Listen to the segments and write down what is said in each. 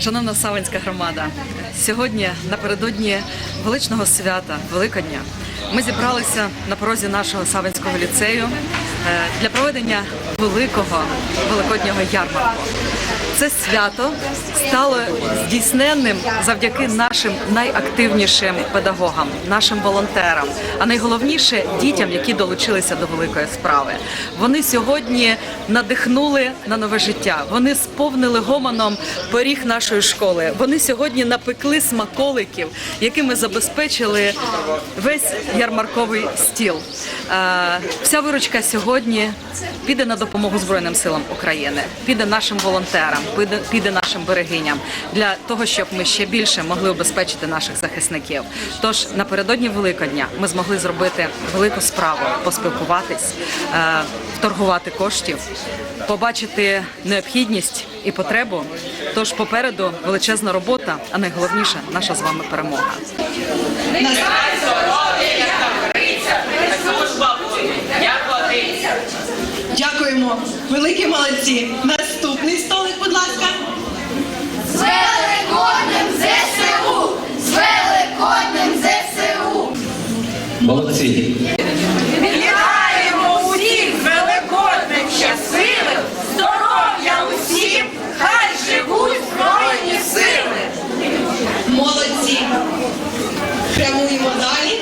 Шановна Савинська громада, сьогодні напередодні величного свята Великодня. Ми зібралися на порозі нашого Савинського ліцею для проведення великого великоднього ярмарку. Це свято стало здійсненним завдяки нашим найактивнішим педагогам, нашим волонтерам, а найголовніше дітям, які долучилися до великої справи. Вони сьогодні надихнули на нове життя. Вони сповнили гомоном поріг нашої школи. Вони сьогодні напекли смаколиків, якими забезпечили весь ярмарковий стіл. Е, Вся виручка сьогодні піде на допомогу Збройним силам України, піде нашим волонтерам, піде, піде нашим берегиням для того, щоб ми ще більше могли обезпечити наших захисників. Тож напередодні Великодня ми змогли зробити велику справу, поспілкуватись, е, вторгувати коштів, побачити необхідність і потребу. Тож попереду величезна робота, а найголовніше наша з вами перемога. Дякуємо, великі молодці. Наступний столик, будь ласка. З Великоднем ЗСУ! З Великоднем ЗСУ! Молодці. Вітаємо усіх з Великоднем щасливим, здоров'я усім, хай живуть Збройні сили. Молодці. Прямуємо далі.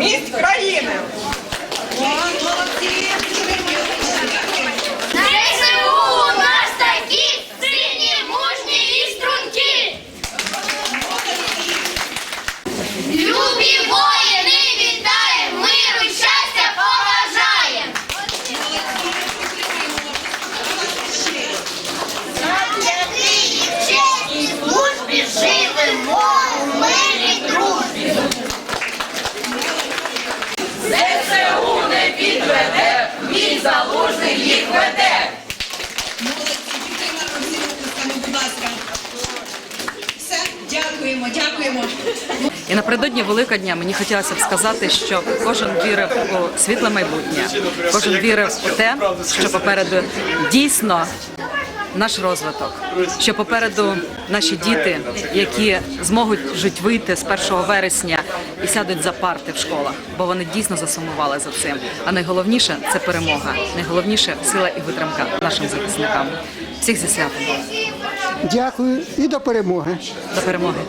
міст Підведе, мій залужний їх веде. Все, дякуємо, дякуємо. І напередодні Великодня мені хотілося б сказати, що кожен вірив у світле майбутнє, кожен вірив у те, що попереду дійсно наш розвиток, що попереду наші діти, які зможуть жить вийти з 1 вересня і сядуть за парти в школах, бо вони дійсно засумували за цим. А найголовніше це перемога. Найголовніше сила і витримка нашим захисникам. Всіх зі святом Дякую і до перемоги. до перемоги.